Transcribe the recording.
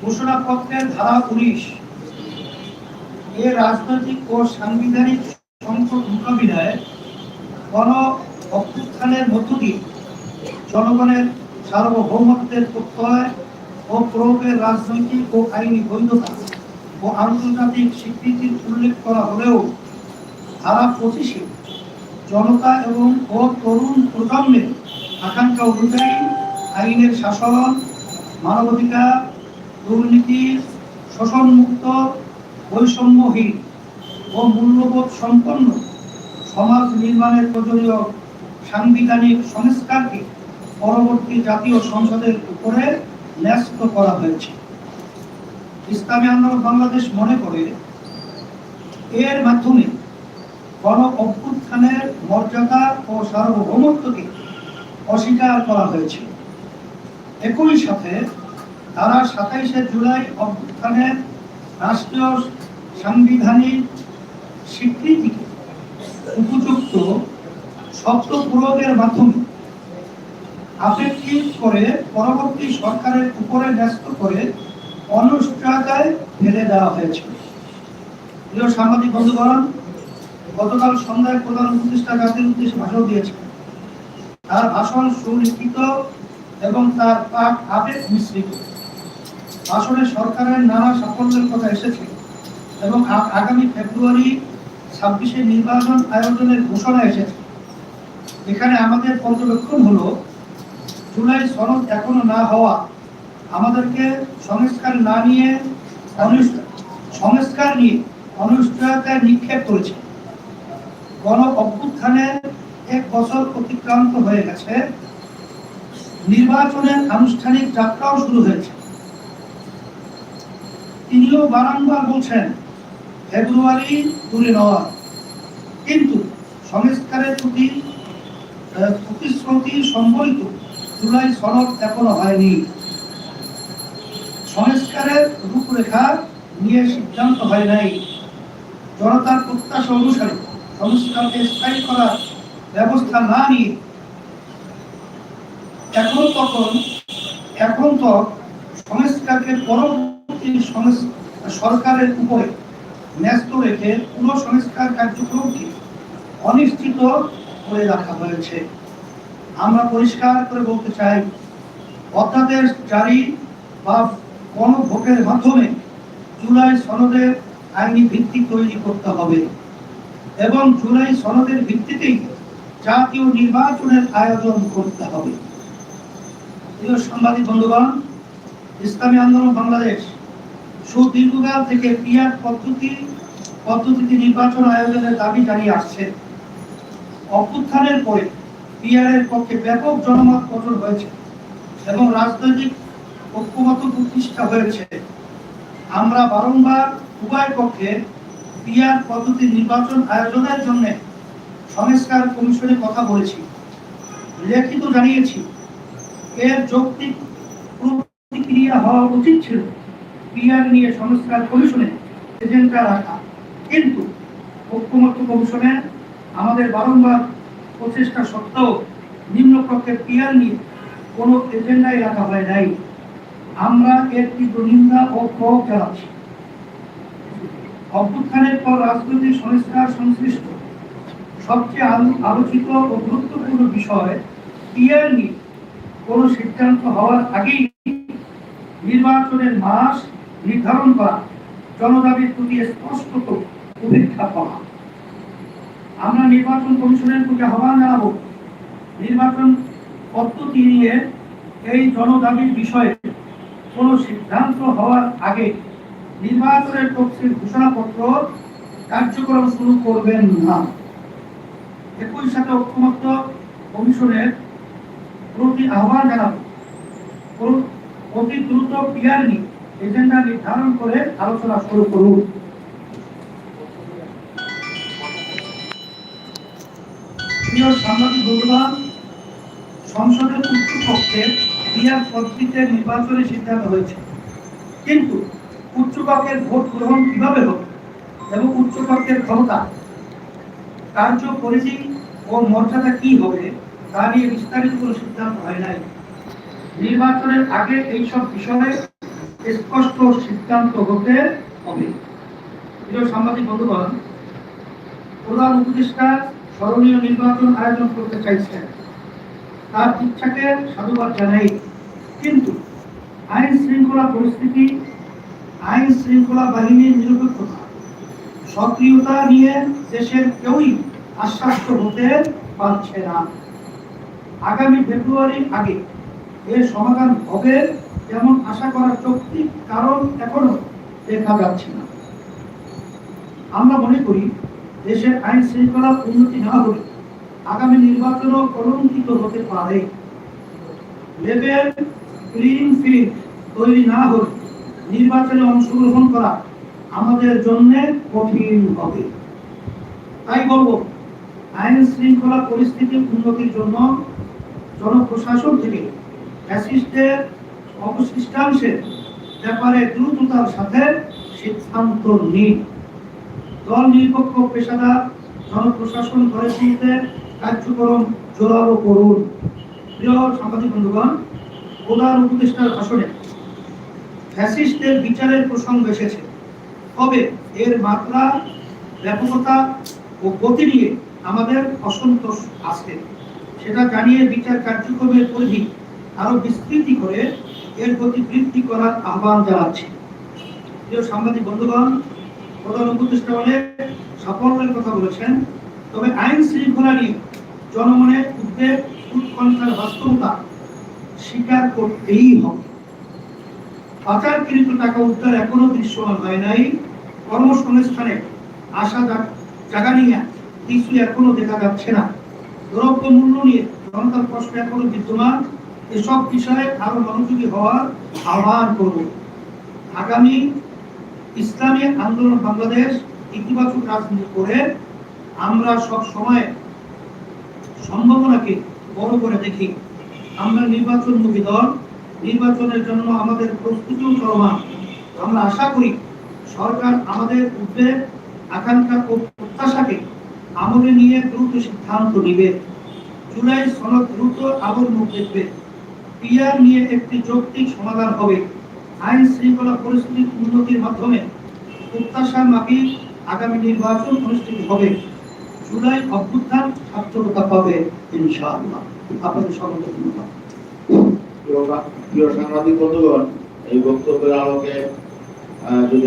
ঘোষণাপত্রের ধারা উনিশ এ রাজনৈতিক ও সাংবিধানিক সংকট মোকাবিলায় গণ অভ্যুত্থানের মধ্য দিয়ে জনগণের সার্বভৌমত্বের প্রত্যয় ও প্রয়োগের রাজনৈতিক ও আইনি বৈধতা ও আন্তর্জাতিক স্বীকৃতির উল্লেখ করা হলেও ধারা পঁচিশে জনতা এবং ও তরুণ প্রজন্মের আকাঙ্ক্ষা অনুযায়ী আইনের শাসন, মানবাধিকার, দুর্নীতি, শোষণমুক্ত, বৈষম্যহীন ও মূল্যবোধ সম্পন্ন সমাজ নির্মাণের প্রয়োজনীয় সাংবিধানিক সংস্কারকে পরবর্তী জাতীয় সংসদের উপরে ন্যস্ত করা হয়েছে। ইসলামী আন্দোলন বাংলাদেশ মনে করে এর মাধ্যমে গণ অভ্যুত্থানের মর্যাদা ও সার্বভৌমত্বকে অস্বীকার করা হয়েছে। একই সাথে তারা সাতাইশে জুলাই অভ্যুত্থানের রাষ্ট্রীয় সাংবিধানিক স্বীকৃতিকে উপযুক্ত শব্দ প্রয়োগের মাধ্যমে আপেক্ষিক করে পরবর্তী সরকারের উপরে ন্যস্ত করে অনুষ্ঠিতায় ফেলে দেওয়া হয়েছে। প্রিয় সাংবাদিক বন্ধুগণ, গতকাল সন্ধ্যায় প্রধান উপদেষ্টা জাতির উদ্দেশ্যে ভাষণ দিয়েছেন। তার ভাষণ সুলিখিত এবং তার পাঠ আবেগ মিশ্রিত। ভাষণে সরকারের নানা সাফল্যের কথা এসেছে এবং আগামী ফেব্রুয়ারি ছাব্বিশে নির্বাচন আয়োজনের ঘোষণা এসেছে। এখানে আমাদের পর্যবেক্ষণ হলো, জুলাই সনদ এখনও না হওয়া, আমাদেরকে সংস্কার না নিয়ে সংস্কার নিয়ে অনিশ্চয়তায় নিক্ষেপ করেছে। গণ অভ্যুত্থানের এক বছর অতিক্রান্ত হয়ে গেছে। নির্বাচনের আনুষ্ঠানিক যাত্রাও শুরু হয়েছে। তিনিও বারংবার বলছেন, ফেব্রুয়ারি দূরে নয়। কিন্তু সংস্কারের প্রতি প্রতিশ্রুতি সম্বলিত জুলাই সনদ এখনও হয়নি। সংস্কারের রূপরেখা নিয়ে সিদ্ধান্ত হয় নাই। জনতার প্রত্যাশা অনুসারে সংস্কারকে স্থায়ী করার ব্যবস্থা না নিয়ে এখন তখন, এখন তো সংস্কারকে পরবর্তী সরকারের উপরে ন্যস্ত রেখে পুরো সংস্কার কার্যক্রমকে অনিশ্চিত করে রাখা হয়েছে। আমরা পরিষ্কার করে বলতে চাই, অধ্যাদেশ জারি বা গণভোটের মাধ্যমে জুলাই সনদের আইনি ভিত্তি তৈরি করতে হবে এবং জুলাই সনদের ভিত্তিতেই জাতীয় নির্বাচনের আয়োজন করতে হবে। প্রিয় সাংবাদিক বন্ধুগণ, ইসলামী আন্দোলন বাংলাদেশ সুদীর্ঘকাল থেকে পিয়ার পদ্ধতি, পদ্ধতিতে নির্বাচন আয়োজনের দাবি জানিয়ে আসছে। অভ্যুত্থানের পরে পিয়ারের পক্ষে ব্যাপক জনমত গঠন হয়েছে এবং রাজনৈতিক ঐক্যমত প্রতিষ্ঠা হয়েছে। আমরা বারংবার উভয় পক্ষে পিয়ার পদ্ধতি নির্বাচন আয়োজনের জন্য সংস্কার কমিশনে কথা বলেছি। লিখিত জানিয়েছি এর যৌক্তিক প্রতিক্রিয়া হওয়া উচিত ছিল। পিআর নিয়ে সংস্কার কমিশনে এজেন্ডা রাখা। কিন্তু ঐক্যমত্য কমিশনে আমাদের বারংবার প্রচেষ্টা সত্ত্বেও নিম্নকক্ষের পিআর নিয়ে কোনো এজেন্ডাই রাখা হয় নাই। আমরা এর তীব্র নিন্দা ও ক্ষোভ জানাচ্ছি। অভ্যুত্থানের পর রাজনৈতিক সংস্কার সংশ্লিষ্ট সবচেয়ে আলোচিত ও গুরুত্বপূর্ণ বিষয় পিআর নিয়ে। কোনো সিদ্ধান্ত হওয়ার আগেই নির্বাচনের মাস নির্ধারণ করা, জনদাবির প্রতি স্পষ্টত উপেক্ষা করা আমরা নির্বাচন কমিশনের প্রতি আহ্বান জানাব, নির্বাচন পদ্ধতি নিয়ে এই জনদাবির বিষয়ে কোনো সিদ্ধান্ত হওয়ার আগে নির্বাচনের তফসিল ঘোষণাপত্র কার্যক্রম শুরু করবেন না। একই সাথে ঐক্যমত্য কমিশনের প্রতি আহ্বান জানাব। অতি দ্রুত এজেন্ডা নির্ধারণ করে আলোচনা শুরু করুন। সংসদের পদ্ধতিতে নির্বাচনের সিদ্ধান্ত হয়েছে। কিন্তু উচ্চপক্ষের ভোট গ্রহণ কীভাবে হবে এবং উচ্চপক্ষের ক্ষমতা কার্য পরিধি ও মর্যাদা কি হবে নিয়ে বিস্তারিত কোনো সিদ্ধান্ত হয় নাই। নির্বাচনের আগে এইসব বিষয়ে স্পষ্ট সিদ্ধান্ত হতে হবে। প্রিয় সাংবাদিক বন্ধুগণ, প্রধান উপদেষ্টা স্মরণীয় নির্বাচন আয়োজন করতে চাইছেন। তার ইচ্ছাকে সাধুবাদ জানাই। কিন্তু আইন শৃঙ্খলা পরিস্থিতি, আইন শৃঙ্খলা বাহিনীর নিরপেক্ষতা, সক্রিয়তা নিয়ে দেশের কেউই আশ্বাস্ত হতে পারছে না। আগামী ফেব্রুয়ারির আগে। এর সমাধান হবে যেমন আশা করার যৌক্তিক কারণ এখনও দেখা যাচ্ছে না। আমরা মনে করি, দেশের আইন শৃঙ্খলা উন্নতি না হলে আগামী নির্বাচনও কলঙ্কিত হতে পারে। লেভেল ক্লিন ফিল্ড তৈরি না হলে নির্বাচনে অংশগ্রহণ করা আমাদের জন্য কঠিন হবে। তাই বলব, আইন শৃঙ্খলা পরিস্থিতি উন্নতির জন্য জনপ্রশাসন থেকে ফ্যাসিস্টের অবশিষ্টাংশের ব্যাপারে দ্রুততার সাথে সিদ্ধান্ত নিন। দল নিরপেক্ষ পেশাদার জনপ্রশাসন গড়ে তুলতে কার্যক্রম জোরালো করুন। প্রিয় সাংবাদিক বন্ধুগণ, প্রধান উপদেষ্টার ভাষণে ফ্যাসিস্টদের বিচারের প্রসঙ্গ এসেছে। তবে এর মাত্রা, ব্যাপকতা ও গতি নিয়ে আমাদের অসন্তোষ আছে। সেটা জানিয়ে বিচার কার্যক্রমের পরিধি আরও বিস্তৃতি করে এর প্রতি বৃদ্ধি করার আহ্বান জানাচ্ছি। প্রিয় সাংবাদিক বন্ধুগণ, প্রধান উপদেষ্টা অনেক সাফল্যের কথা বলেছেন, তবে আইন শৃঙ্খলা নিয়ে জনমনের উদ্বেগ, উৎকণ্ঠার বাস্তবতা স্বীকার করতেই হবে। পাচারকৃত টাকা উদ্ধার এখনও দৃশ্যমান হয় নাই। কর্মসংস্থানে আশা জা- জাগা নিয়ে কিছু এখনও দেখা যাচ্ছে না। দ্রব্য মূল্য নিয়ে জনতার কষ্ট এখনও বিদ্যমান। এসব বিষয়ে আরও মনোযোগী হওয়ার আহ্বান করব। আগামী ইসলামী আন্দোলন বাংলাদেশ ইতিবাচক রাজনীতি করে আমরা সব সময় সম্ভাবনাকে বড় করে দেখি। আমরা নির্বাচনমুখী দল, নির্বাচনের জন্য আমাদের প্রস্তুতিও চলমান। আমরা আশা করি সরকার আমাদের উদ্বেগ, আকাঙ্ক্ষা ও প্রত্যাশাকে আমলে নিয়ে দ্রুত সিদ্ধান্ত নিবে। জুলাই সনদ দ্রুত আবর মুখ দেখবে। পিয়ার নিয়ে একটি যৌক্তিক সমাধান হবে। আইন শৃঙ্খলা পরিস্থিতির উন্নতির মাধ্যমে প্রত্যাশা মাফিক আগামী নির্বাচন অনুষ্ঠিত হবে। জুলাই অভ্যুত্থান সার্থকতা পাবে ইনশাআল্লাহ। আপনাদের সকলকে ধন্যবাদ। প্রিয় সাংবাদিক বন্ধুগণ, এই বক্তব্যের আলোকে যদি